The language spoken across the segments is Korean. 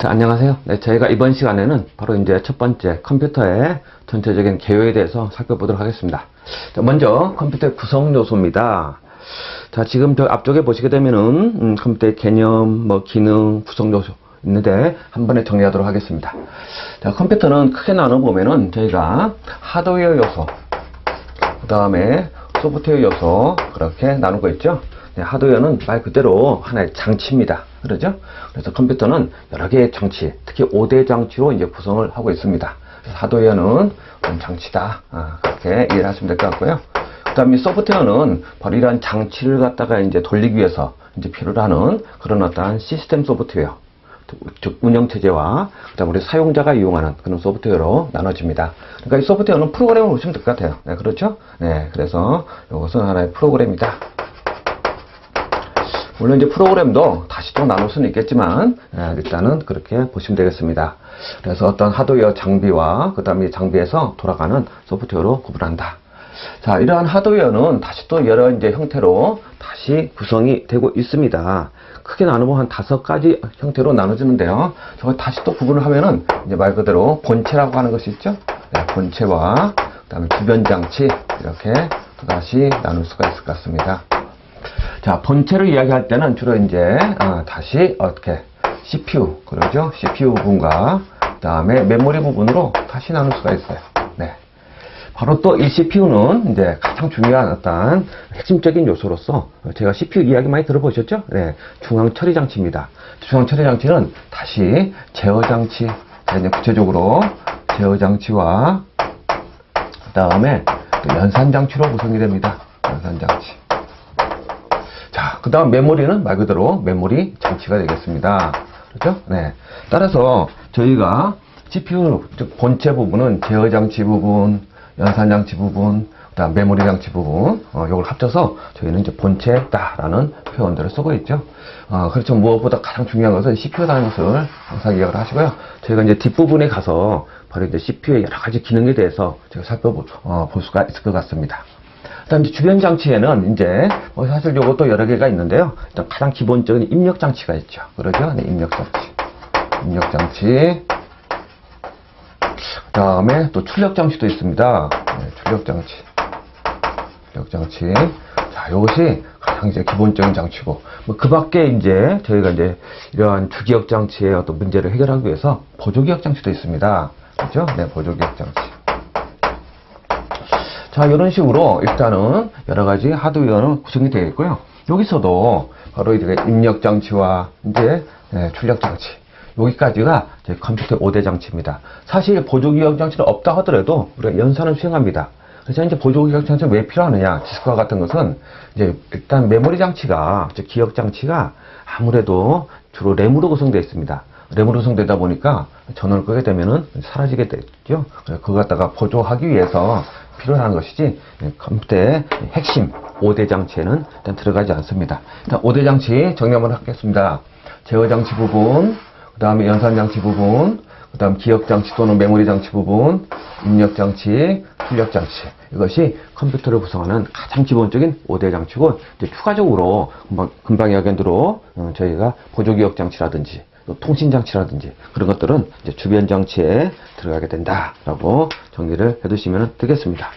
자, 안녕하세요. 네, 저희가 이번 시간에는 바로 이제 첫 번째 컴퓨터의 전체적인 개요에 대해서 살펴보도록 하겠습니다. 자, 먼저 컴퓨터의 구성 요소입니다. 자, 지금 저 앞쪽에 보시게 되면은 음, 컴퓨터의 개념, 뭐 기능, 구성 요소 있는데 한 번에 정리하도록 하겠습니다. 자, 컴퓨터는 크게 나눠 보면은 저희가 하드웨어 요소, 그 다음에 소프트웨어 요소 그렇게 나누고 있죠. 네, 하드웨어는 말 그대로 하나의 장치입니다. 그러죠? 그래서 컴퓨터는 여러 개의 장치, 특히 5대 장치로 이제 구성을 하고 있습니다. 그래서 하드웨어는 어떤 장치다. 아, 그렇게 이해를 하시면 될 것 같고요. 그 다음에 소프트웨어는 바로 이러한 장치를 갖다가 이제 돌리기 위해서 이제 필요로 하는 그런 어떠한 시스템 소프트웨어. 즉 운영체제와 그다음 우리 사용자가 이용하는 그런 소프트웨어로 나눠집니다. 그러니까 이 소프트웨어는 프로그램을 보시면 될 것 같아요. 네, 그렇죠? 네, 그래서 이것은 하나의 프로그램이다. 물론 이제 프로그램도 다시 또 나눌 수는 있겠지만 예, 일단은 그렇게 보시면 되겠습니다. 그래서 어떤 하드웨어 장비와 그 다음에 장비에서 돌아가는 소프트웨어로 구분한다. 자, 이러한 하드웨어는 다시 또 여러 이제 형태로 다시 구성이 되고 있습니다. 크게 나누면 한 다섯 가지 형태로 나눠지는데요. 저걸 다시 또 구분을 하면은 이제 말 그대로 본체라고 하는 것이 있죠. 네, 본체와 그다음에 주변 장치 이렇게 또 다시 나눌 수가 있을 것 같습니다. 자, 본체를 이야기할 때는 주로 이제 어, 다시 어떻게 CPU 그러죠? CPU 부분과 그다음에 메모리 부분으로 다시 나눌 수가 있어요. 네. 바로 또 이 CPU는 이제 가장 중요한 어떤 핵심적인 요소로서 제가 CPU 이야기 많이 들어보셨죠? 네, 중앙 처리 장치입니다. 중앙 처리 장치는 다시 제어 장치, 자, 이제 구체적으로 제어 장치와 그 다음에 연산 장치로 구성이 됩니다. 연산 장치. 자, 그 다음 메모리는 말 그대로 메모리 장치가 되겠습니다. 그렇죠? 네. 따라서 저희가 CPU, 즉 본체 부분은 제어 장치 부분, 연산 장치 부분, 그다음 메모리 장치 부분, 어, 이걸 합쳐서 저희는 이제 본체다라는 표현들을 쓰고 있죠. 어, 그렇죠. 무엇보다 가장 중요한 것은 CPU라는 것을 항상 기억을 하시고요. 저희가 이제 뒷부분에 가서 바로 이제 CPU의 여러 가지 기능에 대해서 제가 살펴볼 어, 볼 수가 있을 것 같습니다. 그다음 이제 주변 장치에는 이제 뭐 사실 요것도 여러 개가 있는데요. 일단 가장 기본적인 입력 장치가 있죠. 그러죠? 네, 입력 장치. 입력 장치. 그 다음에 또 출력 장치도 있습니다. 네, 출력 장치. 출력 장치. 자, 이것이 가장 이제 기본적인 장치고, 뭐 그 밖에 이제 저희가 이제 이러한 주기억 장치의 어떤 문제를 해결하기 위해서 보조기억 장치도 있습니다. 그렇죠? 네, 보조기억 장치. 자, 이런 식으로 일단은 여러 가지 하드웨어는 구성이 되어 있고요. 여기서도 바로 이제 입력 장치와 이제 네, 출력 장치. 여기까지가 컴퓨터 5대 장치입니다. 사실 보조기억 장치는 없다 하더라도 우리가 연산을 수행합니다. 그래서 이제 보조기억 장치는 왜 필요하느냐? 디스크와 같은 것은 이제 일단 메모리 장치가, 즉 기억 장치가 아무래도 주로 램으로 구성되어 있습니다. 램으로 구성되다 보니까 전원을 끄게 되면은 사라지게 되죠. 그거 갖다가 보조하기 위해서 필요한 것이지 네, 컴퓨터의 핵심 5대 장치에는 일단 들어가지 않습니다. 일단 5대 장치 정리 한번 하겠습니다. 제어 장치 부분, 그 다음에 연산 장치 부분, 그 다음 기억 장치 또는 메모리 장치 부분, 입력 장치, 출력 장치. 이것이 컴퓨터를 구성하는 가장 기본적인 5대 장치고, 이제 추가적으로 금방, 금방 이야기한 대로 어, 저희가 보조 기억 장치라든지, 또 통신 장치라든지 그런 것들은 이제 주변 장치에 들어가게 된다라고 정리를 해두시면 되겠습니다.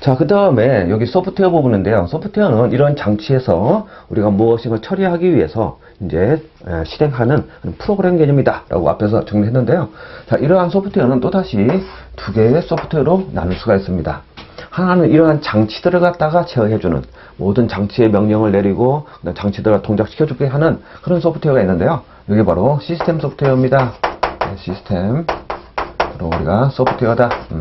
자, 그 다음에 여기 소프트웨어 부분인데요. 소프트웨어는 이런 장치에서 우리가 무엇인가 처리하기 위해서 이제 에, 실행하는 프로그램 개념이다. 라고 앞에서 정리했는데요. 자, 이러한 소프트웨어는 또다시 두 개의 소프트웨어로 나눌 수가 있습니다. 하나는 이러한 장치들을 갖다가 제어해주는 모든 장치의 명령을 내리고 장치들을 동작시켜주게 하는 그런 소프트웨어가 있는데요. 이게 바로 시스템 소프트웨어입니다. 네, 시스템. 바로 우리가 소프트웨어다. 음.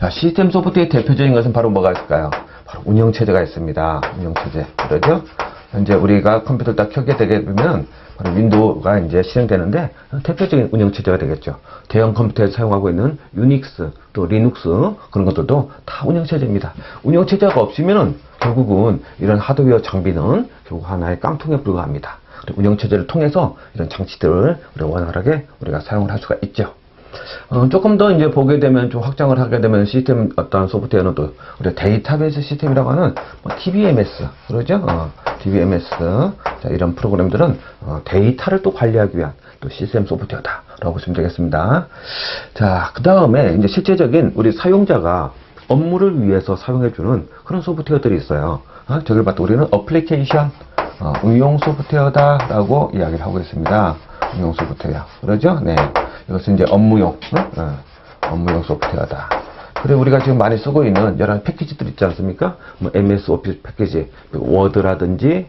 자, 시스템 소프트웨어의 대표적인 것은 바로 뭐가 있을까요? 바로 운영체제가 있습니다. 운영체제. 그러죠? 현재 우리가 컴퓨터를 딱 켜게 되게 되면 바로 윈도우가 이제 실행되는데 대표적인 운영체제가 되겠죠. 대형 컴퓨터에 사용하고 있는 유닉스 또 리눅스 그런 것들도 다 운영체제입니다. 운영체제가 없으면은 결국은 이런 하드웨어 장비는 결국 하나의 깡통에 불과합니다. 운영체제를 통해서 이런 장치들을 우리가 원활하게 우리가 사용을 할 수가 있죠. 어, 조금 더 이제 보게 되면 좀 확장을 하게 되면 시스템 어떤 소프트웨어는 또 우리 데이터베이스 시스템이라고 하는 뭐 DBMS 그러죠? 어, DBMS 자, 이런 프로그램들은 어, 데이터를 또 관리하기 위한 또 시스템 소프트웨어다라고 보시면 되겠습니다. 자, 그 다음에 이제 실제적인 우리 사용자가 업무를 위해서 사용해주는 그런 소프트웨어들이 있어요. 어, 저걸 봤다 우리는 어플리케이션, 어, 응용 소프트웨어다 라고 이야기를 하고 있습니다. 응용 소프트웨어. 그러죠? 네. 이것은 이제 업무용, 어? 어, 업무용 소프트웨어다. 그리고 우리가 지금 많이 쓰고 있는 여러 패키지들 있지 않습니까? 뭐 MS 오피스 패키지, 그 워드라든지,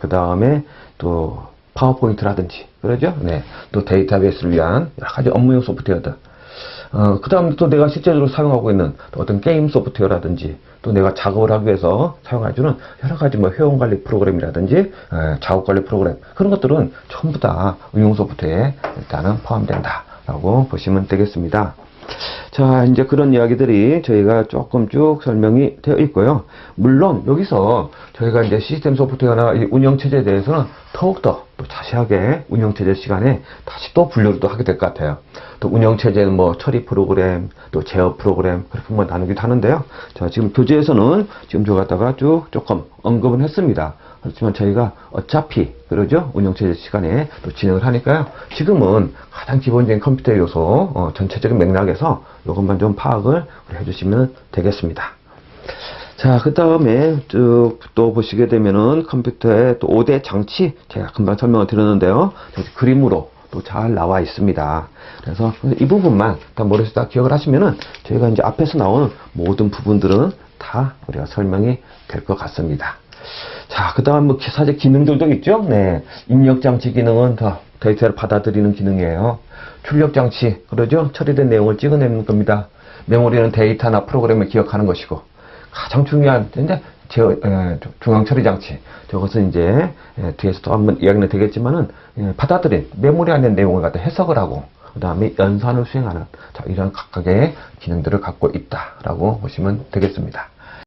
그 다음에 또 파워포인트라든지, 그러죠? 네. 또 데이터베이스를 위한 여러 가지 업무용 소프트웨어들. 어, 그 다음에 또 내가 실제적으로 사용하고 있는 또 어떤 게임 소프트웨어라든지 또 내가 작업을 하기 위해서 사용해주는 여러 가지 뭐 회원 관리 프로그램이라든지 에, 작업 관리 프로그램 그런 것들은 전부 다 응용 소프트웨어에 일단은 포함된다 라고 보시면 되겠습니다. 자, 이제 그런 이야기들이 저희가 조금 쭉 설명이 되어 있고요. 물론 여기서 저희가 이제 시스템 소프트웨어나 이 운영체제에 대해서는 더욱더 또 자세하게 운영체제 시간에 다시 또 분류를 또 하게 될 것 같아요. 또 운영체제는 뭐 처리 프로그램, 또 제어 프로그램, 그렇게 뭐 나누기도 하는데요. 자, 지금 교재에서는 지금 저 갖다가 쭉 조금 언급은 했습니다. 그렇지만 저희가 어차피 그러죠 운영체제 시간에 또 진행을 하니까요 지금은 가장 기본적인 컴퓨터 요소 어, 전체적인 맥락에서 이것만 좀 파악을 해주시면 되겠습니다 자 그 다음에 쭉또 보시게 되면은 컴퓨터의 또 5대 장치 제가 금방 설명을 드렸는데요 그림으로 또 잘 나와 있습니다. 그래서 이 부분만 다 머릿속에 다 기억을 하시면은 저희가 이제 앞에서 나오는 모든 부분들은 다 우리가 설명이 될 것 같습니다. 자, 그 다음 뭐 사실 기능들도 있죠? 네. 입력장치 기능은 더 데이터를 받아들이는 기능이에요. 출력장치, 그러죠? 처리된 내용을 찍어내는 겁니다. 메모리는 데이터나 프로그램을 기억하는 것이고, 가장 중요한, 이제, 제어, 에, 중앙 처리 장치. 저것은 이제, 에, 뒤에서 또 한번 이야기는 되겠지만은, 에, 받아들인 메모리 안에 내용을 갖다 해석을 하고, 그 다음에 연산을 수행하는, 자, 이런 각각의 기능들을 갖고 있다라고 보시면 되겠습니다.